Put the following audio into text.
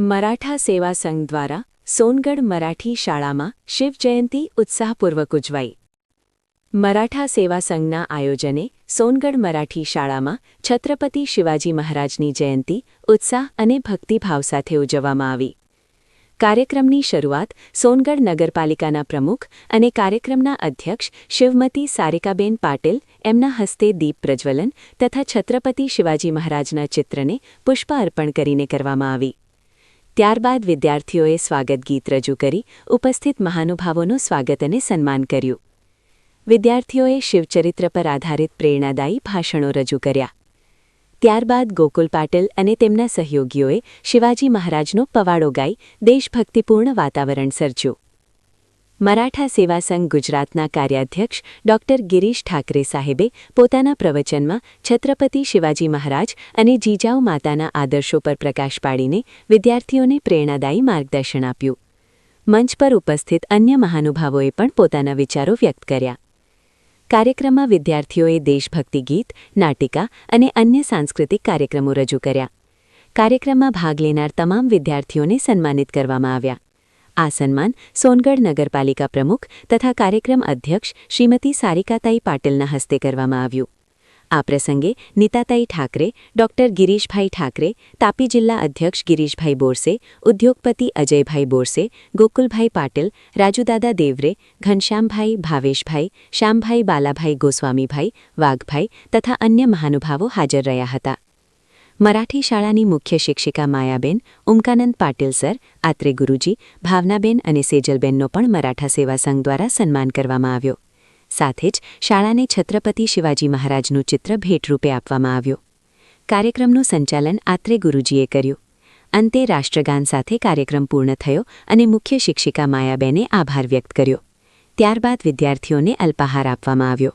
મરાઠા સેવા સંઘ દ્વારા સોનગઢ મરાઠી શાળામાં શિવજયંતી ઉત્સાહપૂર્વક ઉજવાઈ. મરાઠા સેવા સંઘના આયોજને સોનગઢ મરાઠી શાળામાં છત્રપતિ શિવાજી મહારાજની જયંતી ઉત્સાહ અને ભક્તિભાવ સાથે ઉજવવામાં આવી. કાર્યક્રમની શરૂઆત સોનગઢ નગરપાલિકાના પ્રમુખ અને કાર્યક્રમના અધ્યક્ષ શિવમતી સારિકાબેન પાટીલ એમના હસ્તે દીપ પ્રજ્વલન તથા છત્રપતિ શિવાજી મહારાજના ચિત્રને પુષ્પ અર્પણ કરીને કરવામાં આવી. ત્યારબાદ વિદ્યાર્થીઓએ સ્વાગત ગીત રજૂ કરી, ઉપસ્થિત મહાનુભાવોનું સ્વાગત અને સન્માન કર્યું. વિદ્યાર્થીઓએ શિવચરિત્ર પર આધારિત પ્રેરણાદાયી ભાષણો રજૂ કર્યા. ત્યારબાદ ગોકુલ પાટીલ અને તેમના સહયોગીઓએ શિવાજી મહારાજનો પવાડો ગાઈ, દેશભક્તિપૂર્ણ વાતાવરણ સર્જ્યું. મરાઠા સેવા સંઘ ગુજરાતના કાર્યાધ્યક્ષ ડોક્ટર ગિરીશ ઠાકરે સાહેબે પોતાના પ્રવચનમાં છત્રપતિ શિવાજી મહારાજ અને જીજાઉ માતાના આદર્શો પર પ્રકાશ પાડીને વિદ્યાર્થીઓને પ્રેરણાદાયી માર્ગદર્શન આપ્યું. મંચ પર ઉપસ્થિત અન્ય મહાનુભાવોએ પણ પોતાના વિચારો વ્યક્ત કર્યા. કાર્યક્રમમાં વિદ્યાર્થીઓએ દેશભક્તિ ગીત, નાટિકા અને અન્ય સાંસ્કૃતિક કાર્યક્રમો રજૂ કર્યા. કાર્યક્રમમાં ભાગ લેનાર તમામ વિદ્યાર્થીઓને સન્માનિત કરવામાં આવ્યા. આ સન્માન સોનગઢ નગરપાલિકા પ્રમુખ તથા કાર્યક્રમ અધ્યક્ષ શ્રીમતી સારિકાતાઈ પાટીલના હસ્તે કરવામાં આવ્યું. આ પ્રસંગે નીતાતાઈ ઠાકરે, ડોક્ટર ગિરીશભાઈ ઠાકરે, તાપી જિલ્લા અધ્યક્ષ ગિરીશભાઈ બોરસે, ઉદ્યોગપતિ અજયભાઈ બોરસે, ગોકુલભાઈ પાટીલ, રાજુદાદા દેવરે, ઘનશ્યામભાઈ ભાવેશભાઈ, શ્યામભાઈ બાલાભાઈ ગોસ્વામીભાઈ, વાઘભાઈ તથા અન્ય મહાનુભાવો હાજર રહ્યા હતા. મરાઠી શાળાની મુખ્ય શિક્ષિકા માયાબેન, ઉમકાનંદ પાટીલ સર, આત્રે ગુરુજી, ભાવનાબેન અને સેજલબેનનો પણ મરાઠા સેવા સંઘ દ્વારા સન્માન કરવામાં આવ્યો. સાથે જ શાળાને છત્રપતિ શિવાજી મહારાજનું ચિત્ર ભેટરૂપે આપવામાં આવ્યું. કાર્યક્રમનું સંચાલન આત્રે ગુરુજીએ કર્યું. અંતે રાષ્ટ્રગાન સાથે કાર્યક્રમ પૂર્ણ થયો અને મુખ્ય શિક્ષિકા માયાબેને આભાર વ્યક્ત કર્યો. ત્યારબાદ વિદ્યાર્થીઓને અલ્પાહાર આપવામાં આવ્યો.